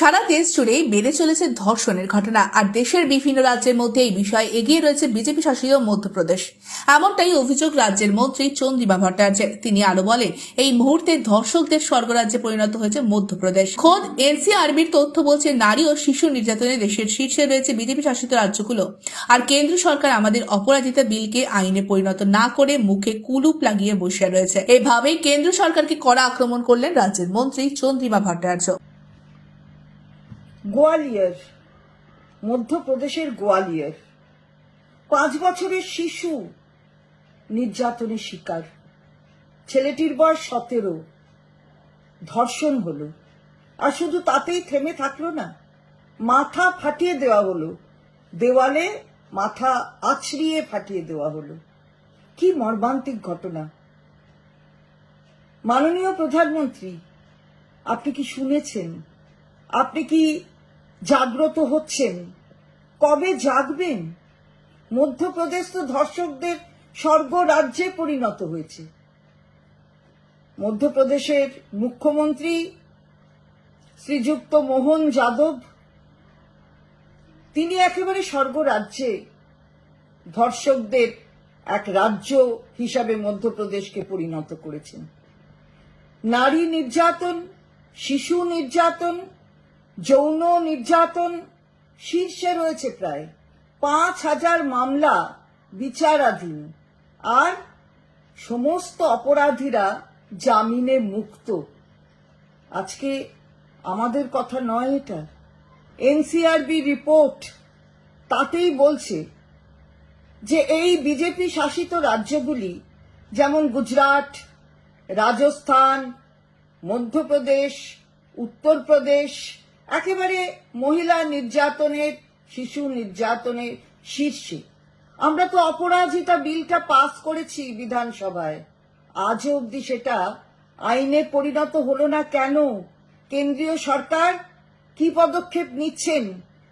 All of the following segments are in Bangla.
সারা দেশ জুড়েই বেড়ে চলেছে ধর্ষণের ঘটনা, আর দেশের বিভিন্ন রাজ্যের মধ্যে এই বিষয়ে এগিয়ে রয়েছে বিজেপি শাসিত মধ্যপ্রদেশ। এমনটাই অভিযোগ রাজ্যের মন্ত্রী চন্দ্রিমা ভট্টাচার্যের। তিনি আরও বলেন, এই মুহূর্তে ধর্ষকদের স্বর্গরাজ্যে পরিণত হয়েছে মধ্যপ্রদেশ। খোদ এনসিআরবির তথ্য বলছে, নারী ও শিশু নির্যাতনে দেশের শীর্ষে রয়েছে বিজেপি শাসিত রাজ্যগুলো। আর কেন্দ্র সরকার আমাদের অপরাজিতা বিলকে আইনে পরিণত না করে মুখে কুলুপ লাগিয়ে বসে রয়েছে। এভাবেই কেন্দ্র সরকারকে কড়া আক্রমণ করলেন রাজ্যের মন্ত্রী চন্দ্রিমা ভট্টাচার্য। গোয়ালিয়র, মধ্যপ্রদেশের গোয়ালিয়র। পাঁচ বছরের শিশু নির্যাতনের শিকার। ছেলেটির বয়স সতেরো। ধর্ষণ হলো। আর শুধু তাতেই থেমে থাকল না, মাথা ফাটিয়ে দেওয়া হলো। দেওয়ালে মাথা আছড়িয়ে ফাটিয়ে দেওয়া হলো। কি মর্মান্তিক ঘটনা। মাননীয় প্রধানমন্ত্রী, আপনি কি শুনেছেন আপনি কি জাগ্রত হচ্ছেন? কবে জাগবেন? মধ্যপ্রদেশ তো ধর্ষকদের স্বর্গ রাজ্যে পরিণত হয়েছে। মধ্যপ্রদেশের মুখ্যমন্ত্রী শ্রীযুক্ত মোহন যাদব, তিনি একেবারে স্বর্গ রাজ্যে ধর্ষকদের এক রাজ্য হিসাবে মধ্যপ্রদেশকে পরিণত করেছেন। নারী নির্যাতন, শিশু নির্যাতন যৌন নির্যাতন শীর্ষে রয়েছে প্রায় পাঁচ হাজার মামলা বিচারাধীন। আর সমস্ত অপরাধীরা জামিনে মুক্ত। আজকে আমাদের কথা নয় এটা। এনসিআরবি রিপোর্ট তাতেই বলছে যে এই বিজেপি শাসিত রাজ্যগুলি যেমন গুজরাট, রাজস্থান, মধ্যপ্রদেশ, উত্তরপ্রদেশ একেবারে মহিলা নির্যাতনের, শিশু নির্যাতনের শীর্ষে। আমরা তো অপরাজিতা বিলটা পাস করেছি বিধানসভায়। আজও অবধি সেটা আইনে পরিণত হলো না কেন? কেন্দ্রীয় সরকার কি পদক্ষেপ নিচ্ছেন?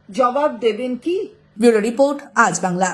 জবাব দেবেন কি? ব্যুরো রিপোর্ট, আজ বাংলা।